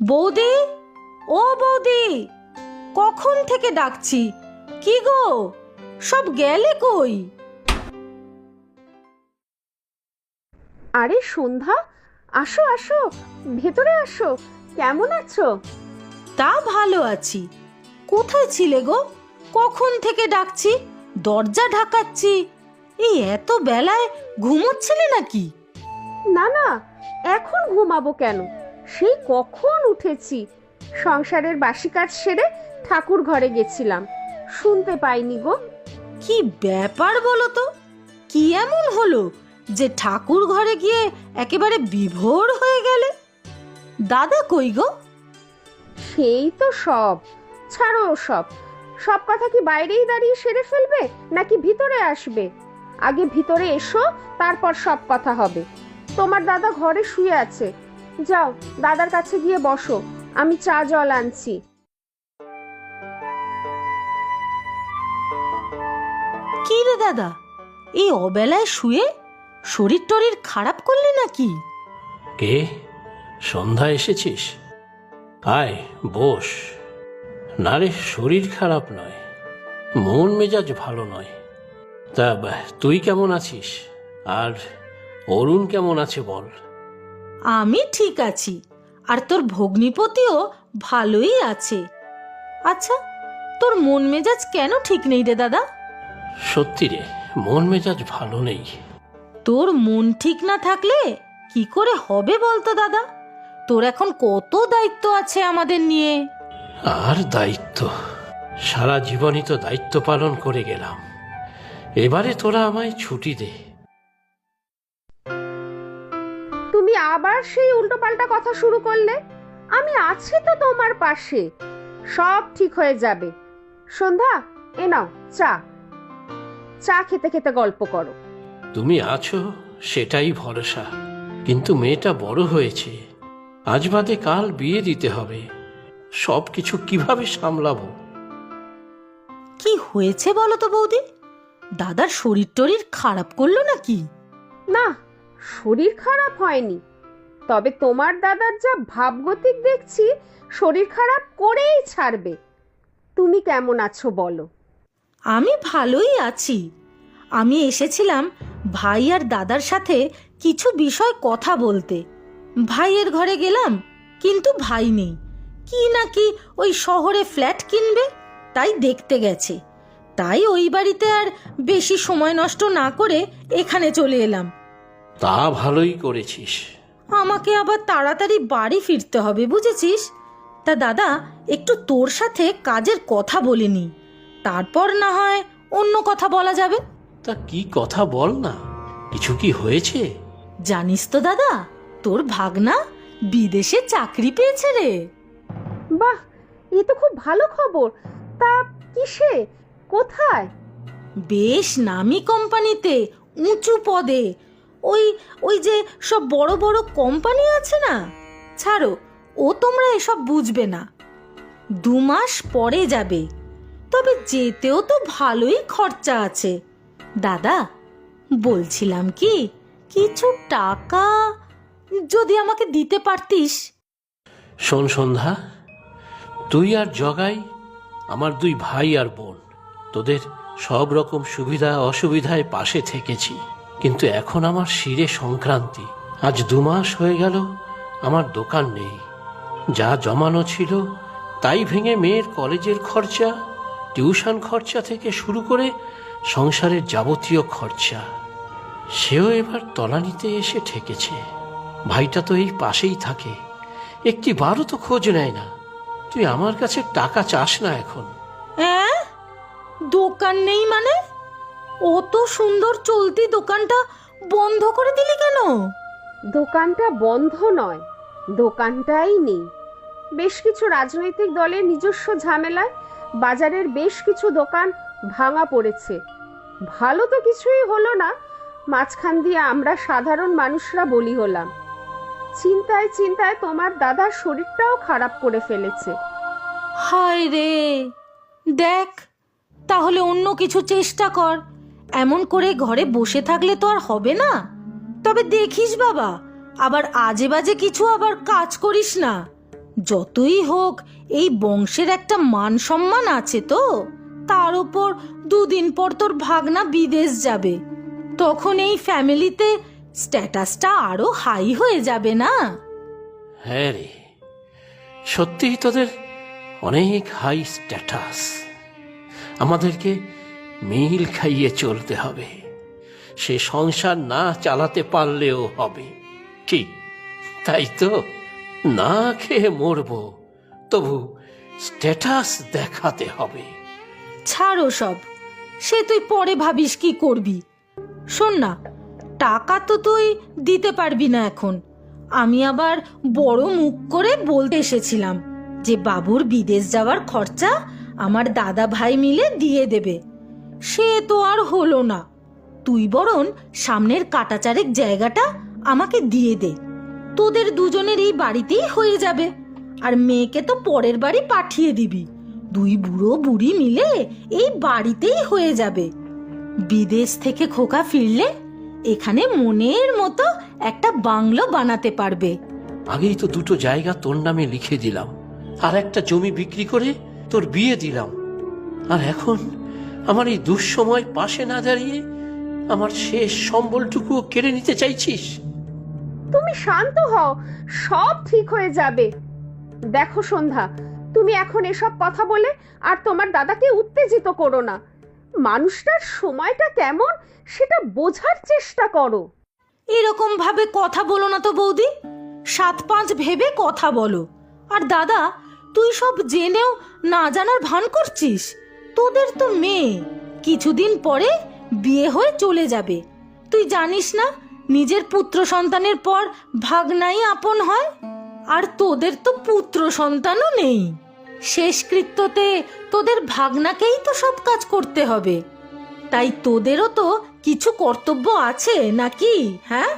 বৌদি? ও বৌদি কখন থেকে ডাকছি? কি গো? সব গেলে কই? আরে সন্ধ্যা আসো আসো ভেতরে আসো কেমন আছো? তা ভালো আছি। কোথায় ছিলে গো? কখন থেকে ডাকছি? দরজা ঢাকাচ্ছি। এই এত বেলায় ঘুমোচ্ছিলে নাকি? না না এখন ঘুমাবো কেন? সেই কখন উঠেছি? সংসারের বাসি কাজ সেরে ঠাকুর ঘরে গেছিলাম। শুনতে পাইনি গো। কি ব্যাপার বলো তো? কি এমন হলো যে ঠাকুর ঘরে গিয়ে একেবারে বিভোর হয়ে গেলে? দাদা কই গো? সেই তো সব। ছাড়ো সব। সব কথা কি বাইরেই দাঁড়িয়ে সেরে ফেলবে নাকি ভিতরে আসবে? আগে ভিতরে এসো তারপর সব কথা হবে। তোমার দাদা ঘরে শুয়ে আছে। যাও দাদার কাছে গিয়ে বসো আমি চা জল আনছি। কি রে দাদা এই অবেলায় শুয়ে শরীর টরির খারাপ করলে নাকি? কে? সন্ধ্যা এসেছিস? আয় বস। না রে শরীর খারাপ নয় মন মেজাজ ভালো নয়। তা তুই কেমন আছিস? আর অরুণ কেমন আছে বল? আমি ঠিক আছি। আর তোর ভগ্নিপতিও ভালোই আছে। আচ্ছা তোর মন মেজাজ কেন ঠিক নেই রে দাদা? সত্যি রে মন মেজাজ ভালো নেই। তোর মন ঠিক না থাকলে কি করে হবে বলতো দাদা? তোর এখন কত দায়িত্ব আছে আমাদের নিয়ে? আর দায়িত্ব? সারা জীবনই তো দায়িত্ব পালন করে গেলাম। এবারে তোরা আমায় ছুটি দে। তুমি আবার সেই উল্টোপাল্টা কথা শুরু করলে? আমি আছি তো তোমার পাশে। সব ঠিক হয়ে যাবে। সন্ধ্যা এ নাও চা। চা খেতে খেতে গল্প করো। তুমি আছো সেটাই ভরসা। কিন্তু মেয়েটা বড় হয়েছে। আজ বাদে কাল বিয়ে দিতে হবে। সব কিছু কীভাবে সামলাবো? কি হয়েছে বলো তো বৌদি? দাদার শরীর টরির খারাপ করল নাকি? না শরীর খারাপ হয়নি। তবে তোমার দাদার যা ভাবগতিক দেখছি, শরীর খারাপ করেই ছাড়বে। তুমি কেমন আছো বলো? আমি ভালোই আছি। আমি এসেছিলাম ভাই আর দাদার সাথে কিছু বিষয় কথা বলতে। ভাইয়ের ঘরে গেলাম, কিন্তু ভাই নেই। কি নাকি ওই শহরে ফ্ল্যাট কিনবে, তাই দেখতে গেছে। তাই ওই বাড়িতে আর বেশি সময় নষ্ট না করে এখানে চলে এলাম। তা ভালোই করেছিস। আমাকে আবার তাড়াতাড়ি বাড়ি ফিরতে হবে বুঝেছিস? তা দাদা একটু তোর সাথে কাজের কথা বলিনি তারপর না হয় অন্য কথা বলা যাবে। তা কি কথা বল না কিছু কি হয়েছে? জানিস তো দাদা তোর ভাগনা বিদেশে চাকরি পেয়েছে রে। বাহ এ তো খুব ভালো খবর। তা কিসে? কোথায়? বেশ নামি কোম্পানিতে উঁচু পদে। ওই ওই যে সব বড় বড় কোম্পানি আছে না? ছাড়ো, ও তোমরা এসব বুঝবে না। দু মাস পরে যাবে। তবে যেতেও তো ভালোই খরচা আছে। দাদা, বলছিলাম কি, কিছু টাকা যদি আমাকে দিতে পারতিস। শোন সন্ধ্যা, তুই আর জগাই, আমার দুই ভাই আর বোন, তোদের সব রকম সুবিধা অসুবিধায় পাশে থেকেছি। কিন্তু এখন আমার শিরে সংক্রান্তি। আজ দু মাস হয়ে গেল, আমার দোকান নেই। যা জমানো ছিল, তাই ভেঙে মেয়ের কলেজের খরচা, টিউশন খরচা থেকে শুরু করে সংসারের যাবতীয় খরচা। সেও এবার তলানিতে এসে ঠেকেছে। ভাইটা তো এই পাশেই থাকে। একটি বারও তো খোঁজ নেয় না। তুই আমার কাছে টাকা চাস না এখন। দোকান নেই মানে? অত সুন্দর চলতি দোকানটা বন্ধ করে দিলি কেন? দোকানটা বন্ধ নয় দোকানটাই নেই। বেশ কিছু রাজনৈতিক দলের নিজস্ব ঝামেলায় বাজারের বেশ কিছু দোকান ভাঙা পড়েছে। ভালো তো কিছুই হলো না মাঝখান দিয়ে আমরা সাধারণ মানুষরা বলি হলাম। চিন্তায় চিন্তায় তোমার দাদার শরীরটাও খারাপ করে ফেলেছে। হায় রে! দেখ তাহলে অন্য কিছু চেষ্টা কর। এমন করে ঘরে বসে থাকলে তো আর হবে না। তবে দেখিস বাবা, আবার আজে বাজে কিছু আবার কাজ করিস না। যতই হোক, এই বংশের একটা মান সম্মান আছে তো। তার উপর দুদিন পর তোর ভাগনা বিদেশ যাবে। তখন এই ফ্যামিলিতে স্ট্যাটাসটা আরও হাই হয়ে যাবে না? হ্যাঁ রে, সত্যিই তোদের অনেক হাই স্ট্যাটাস। আমাদেরকে মিল খাইয়ে চলতে হবে। সে সংসার না চালাতে পারলেও হবে। কি? তাই তো? না খেয়ে মরবো। তবু স্ট্যাটাস দেখাতে হবে। ছাড়ো সব। সে তুই পরে ভাবিস কি করবি। শোন না, টাকা তো তুই দিতে পারবি না এখন। আমি আবার বড় মুখ করে বলতে এসেছিলাম যে বাবুর বিদেশ যাওয়ার খরচা আমার দাদা ভাই মিলে দিয়ে দেবে। সে তো আর হলো না। তুই বরং সামনের কাটাচারেক জায়গাটা আমাকে দিয়ে দে। তোদের দুজনের এই বাড়িতেই হয়ে যাবে। আর মেয়েকে তো পরের বাড়ি পাঠিয়ে দিবি। দুই বুড়ো বুড়ি মিলে এই বাড়িতেই হয়ে যাবে। বিদেশ থেকে খোকা ফিরলে এখানে মনের মতো একটা বাংলো বানাতে পারবে। আগেই তো দুটো জায়গা তোর নামে লিখে দিলাম। আর একটা জমি বিক্রি করে তোর বিয়ে দিলাম। আর এখন আমার এই দুঃসময় পাশে না দাঁড়িয়ে আমার শেষ সম্বলটুকুও কেড়ে নিতে চাইছিস? তুমি শান্ত হও সব ঠিক হয়ে যাবে। দেখো সন্ধ্যা তুমি এখন এসব কথা বলে আর তোমার দাদাকে উত্তেজিত করো না। মানুষটার সময়টা কেমন সেটা বোঝার চেষ্টা করো। এরকম ভাবে কথা বলো না তো বৌদি। সাত পাঁচ ভেবে কথা বলো। আর দাদা তুই সব জেনেও না জানার ভান করছিস? তোদের তো মেয়ে। কিছুদিন পরে বিয়ে হয়ে চলে যাবে। তুই জানিস না, নিজের পুত্র সন্তানের পর ভাগনাই আপন হয়? আর তোদের তো পুত্র সন্তানও নেই। শেষকৃত্যতে তোদের ভাগনাকেই তো সব কাজ করতে হবে। তাই তোদেরও তো কিছু কর্তব্য আছে নাকি হ্যাঁ?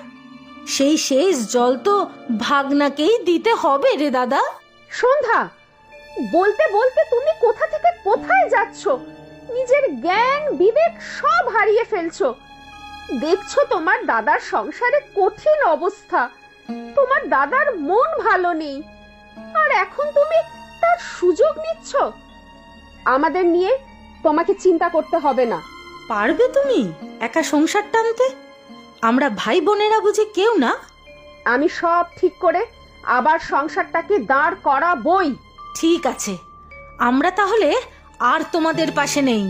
সেই শেষ জল তো ভাগনাকেই দিতে হবে রে দাদা। সন্ধ্যা বলতে বলতে তুমি কোথা থেকে কোথায় যাচ্ছ? নিজের জ্ঞান বিবেক সব হারিয়ে ফেলছো। দেখছ তোমার দাদার সংসারে কঠিন অবস্থা। তোমার দাদার মন ভালো নেই। আর এখন তুমি তার সুযোগ নিচ্ছ। আমাদের নিয়ে তোমাকে চিন্তা করতে হবে না। পারবে তুমি একা সংসার টানতে? আমরা ভাই বোনেরা বুঝি কেউ না? আমি সব ঠিক করে আবার সংসারটাকে দাঁড় করা বই ঠিক আছে। আমরা তাহলে আর তোমাদের পাশে নেই।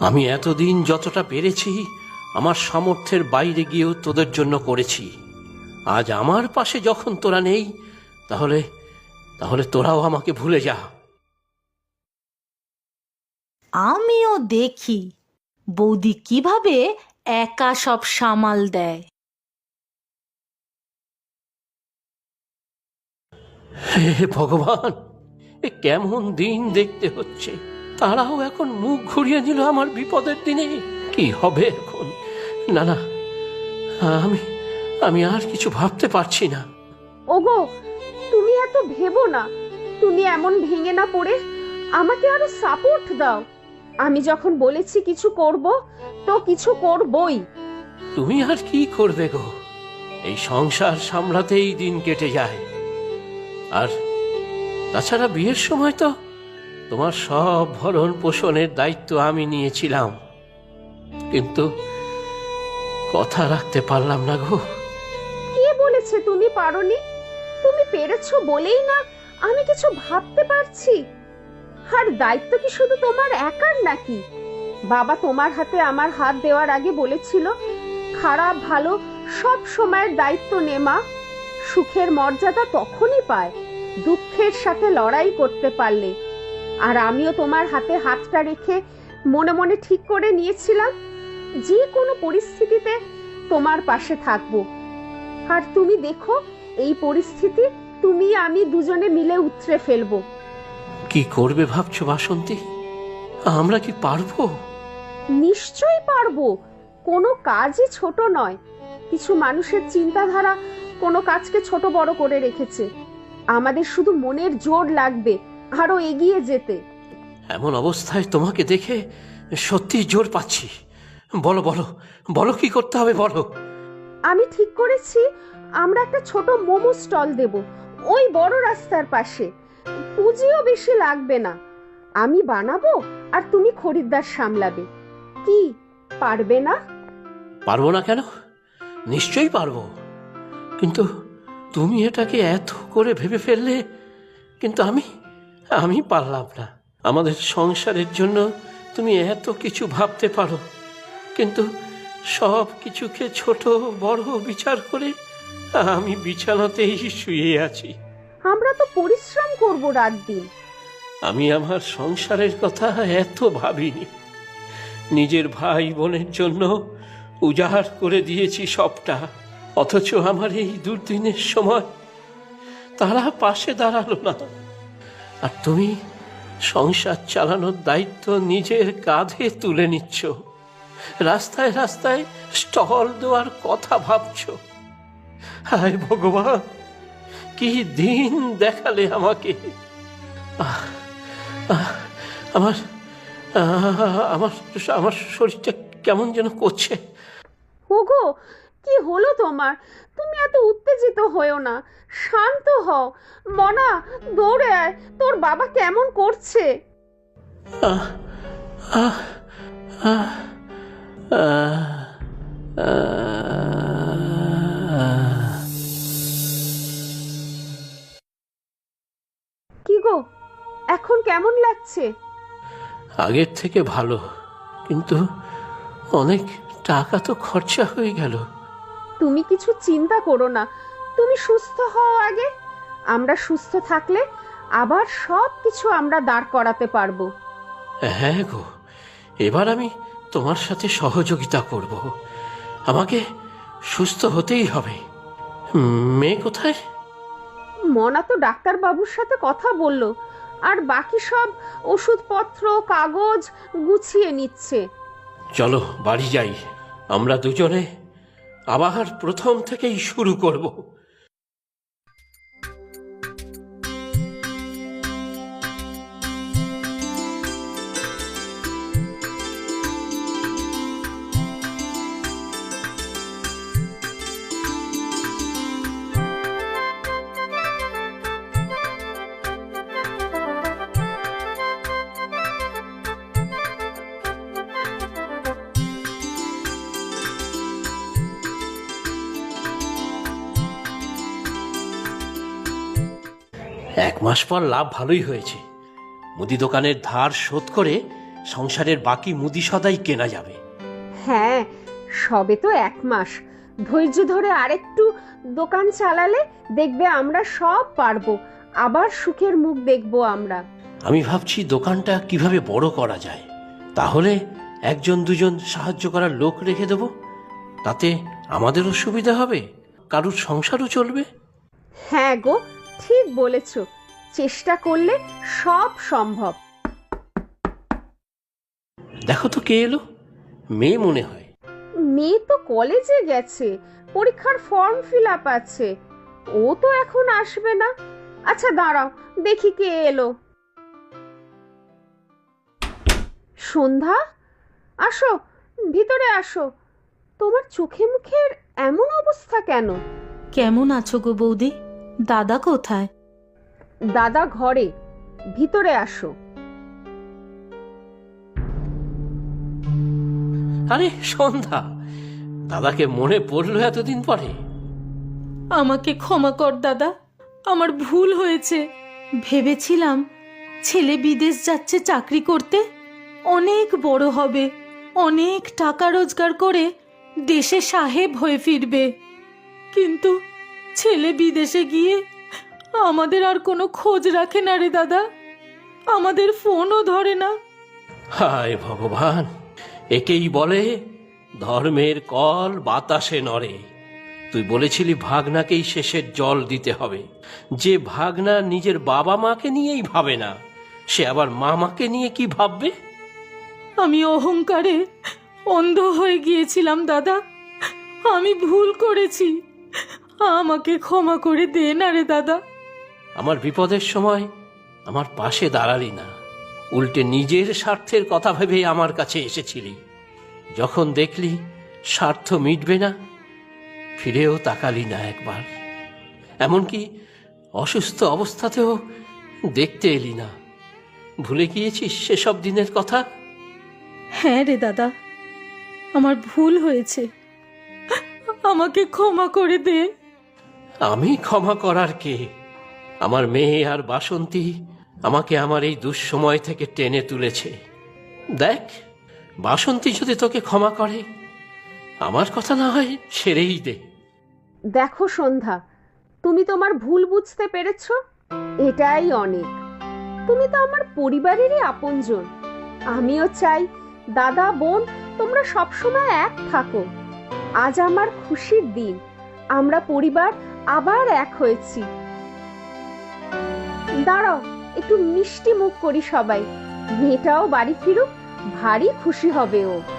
আমি এতদিন যতটা পেরেছি আমার সামর্থ্যের বাইরে গিয়েও তোদের জন্য করেছি। আজ আমার পাশে যখন তোরা নেই তাহলে তাহলে তোরাও আমাকে ভুলে যা। আমিও দেখি বৌদি কীভাবে একা সব সামাল দেয়। হে ভগবান এ কেমন দিন দেখতে হচ্ছে। তারাও এখন মুখ ঘুরিয়ে নিল আমার বিপদের দিনে। কি হবে এখন? না না আমি আমি আর কিছু ভাবতে পারছি না। ওগো তুমি এত ভেবো না। তুমি এমন ভেঙে না পড়ে আমাকে আরও সাপোর্ট দাও। আমি যখন বলেছি কিছু করব তো কিছু করবই। তুমি আর কি করবে গো? এই সংসার সামলাতেই দিন কেটে যায়। আর তাছাড়া বিয়ের সময় তো তোমার সব ভরণ পোষণের দায়িত্ব আমি নিয়েছিলাম। কিন্তু কথা রাখতে পারলাম না গো। কে বলেছে তুমি পারোনি? তুমি পেরেছ বলেই না আমি কিছু ভাবতে পারছি। আর দায়িত্ব কি শুধু তোমার একার নাকি? বাবা তোমার হাতে আমার হাত দেওয়ার আগে বলেছিল, খারাপ ভালো সব সময়ের দায়িত্ব নেমা সুখের মর্যাদা তখনই পায়। দুঃখের সাথে লড়াই করতে পারলে। আর আমিও তোমার হাতে হাতটা রেখে মনে মনে ঠিক করে নিয়েছিলাম যে কোনো পরিস্থিতিতে তোমার পাশে থাকব। আর তুমি দেখো এই পরিস্থিতি তুমি আমি দুজনে মিলে উতরে ফেলব। কি করবে ভাবছ বাসন্তী? আমরা কি পারব? নিশ্চয়ই পারব। কোনো কাজই ছোট নয়। কিছু মানুষের চিন্তাধারা কোনো কাজকে ছোট বড় করে রেখেছে। আমাদের শুধু মনের জোর লাগবে আরও এগিয়ে যেতে। এমন অবস্থায় তোমাকে দেখে সত্যি জোর পাচ্ছি। বলো বলো বলো কি করতে হবে বলো। আমি ঠিক করেছি আমরা একটা ছোট মোমো স্টল দেব ওই বড় রাস্তার পাশে। পুঁজিও বেশি লাগবে না। আমি বানাবো আর তুমি খরিদ্দার সামলাবে। কি পারবে না? পারব না কেন? নিশ্চয়ই পারব। কিন্তু তুমি এটাকে এত করে ভেবে ফেললে কিন্তু আমি আমি পারলাম না। আমাদের সংসারের জন্য তুমি এত কিছু ভাবতে পারো কিন্তু সব কিছুকে ছোট বড় বিচার করে আমি বিছানাতেই শুয়ে আছি। আমরা তো পরিশ্রম করব রাত দিন। আমি আমার সংসারের কথা এত ভাবিনি। নিজের ভাই বোনের জন্য উজাড় করে দিয়েছি সবটা। অথচ আমার এই দুর্দিনের সময় তারা পাশে দাঁড়াল না। আর তুমি সংসার চালানোর দায়িত্ব নিজের কাঁধে তুলে নিচ্ছ। রাস্তায় রাস্তায় স্টল দেওয়ার কথা ভাবছ। হায় ভগবান, কি দিন দেখালে আমাকে। আমার আমার আমার শরীরটা কেমন যেন করছে। ওগো কি হলো তোমার? তুমি এত উত্তেজিত হয়েও না। শান্ত হও। মনা দৌড়ে আয়। তোর বাবা কেমন করছে? আহ, আহ। কি গো? এখন কেমন লাগছে? আগের থেকে ভালো। কিন্তু অনেক টাকা তো খরচা হয়ে গেল। তুমি কিছু চিন্তা করো না। তুমি সুস্থ হও আগে। আমরা সুস্থ থাকলে আবার সব কিছু আমরা দাঁড় করাতে পারব। হ্যাঁ গো এবার আমি তোমার সাথে সহযোগিতা করব। আমাকে সুস্থ হতেই হবে। মেয়ে কোথায়? মনা তো ডাক্তার বাবুর সাথে কথা বলল আর বাকি সব ওষুধপত্র কাগজ গুছিয়ে নিচ্ছে। চলো বাড়ি যাই। আমরা দুজনে আবার প্রথম থেকেই শুরু করব। মাস পর লাভ ভালোই হয়েছে। মুদি দোকানের ধার শোধ করে সংসারের বাকি মুদি সদাই কেনা যাবে। হ্যাঁ সবে তো এক মাস। ধৈর্য ধরে আরেকটু দোকান চালালে দেখবে আমরা সব পারব। আবার সুখের মুখ দেখব আমরা। আমি ভাবছি দোকানটা কীভাবে বড় করা যায়। তাহলে একজন দুজন সাহায্য করার লোক রেখে দেব। তাতে আমাদেরও সুবিধা হবে। কারুর সংসারও চলবে। হ্যাঁ গো ঠিক বলেছ। চেষ্টা করলে সব সম্ভব। দেখো তো কে এলো। মেয়ে মনে হয়। মেয়ে তো কলেজে গেছে পরীক্ষার ফর্ম ফিল আপ আছে। ও তো এখন আসবে না। আচ্ছা দাঁড়াও দেখি কে এলো। সন্ধ্যা? আসো ভিতরে আসো। তোমার চোখে মুখের এমন অবস্থা কেন? কেমন আছো গো বৌদি? দাদা কোথায়? দাদা ঘরে ভিতরে আসো। আরে সন্ধ্যা দাদাকে মনে পড়ল এতদিন পরে। আমাকে ক্ষমা কর দাদা। আমার ভুল হয়েছে। ভেবেছিলাম ছেলে বিদেশ যাচ্ছে চাকরি করতে অনেক বড় হবে অনেক টাকা রোজগার করে দেশে সাহেব হয়ে ফিরবে। কিন্তু ছেলে বিদেশে গিয়ে আমাদের আর কোনো খোঁজ রাখে না রে দাদা। আমাদের ফোনও ধরে না। হায় ভগবান একেই বলে ধর্মের কল বাতাসে নড়ে। তুই বলেছিলি ভাগনাকেই শেষের জল দিতে হবে। যে ভাগনা নিজের বাবা মাকে নিয়েই ভাবে না সে আবার মামাকে নিয়ে কি ভাববে? আমি অহংকারে অন্ধ হয়ে গিয়েছিলাম দাদা। আমি ভুল করেছি। আমাকে ক্ষমা করে দে না রে দাদা। আমার বিপদের সময় আমার পাশে দাঁড়ালি না। উল্টে নিজের স্বার্থের কথা ভেবে আমার কাছে এসেছিলি। যখন দেখলি স্বার্থ মিটবে না ফিরেও তাকালি না একবার। এমনকি অসুস্থ অবস্থাতেও দেখতে এলি না। ভুলে গিয়েছিস সেসব দিনের কথা? হ্যাঁ রে দাদা আমার ভুল হয়েছে। আমাকে ক্ষমা করে দে। আমি ক্ষমা করার কে? আমার মেয়ে আর বাসন্তী আমাকে আমার এই দুঃসময় থেকে টেনে তুলেছে। দেখ, বাসন্তী যদি তোকে ক্ষমা করে, আমার কথা না হয় সেরেই দে। দেখো সন্ধ্যা, তুমি তোমার ভুল বুঝতে পেরেছ? এটাই অনেক। তুমি তো আমার পরিবারেরই আপনজন। আমিও চাই দাদা, বোন, তোমরা সবসময় এক থাকো। আজ আমার খুশির দিন। আমরা পরিবার আবার এক হয়েছি। দাঁড়াও একটু মিষ্টি মুখ করি সবাই। মেয়েটাও বাড়ি ফিরুক ভারী খুশি হবে ও।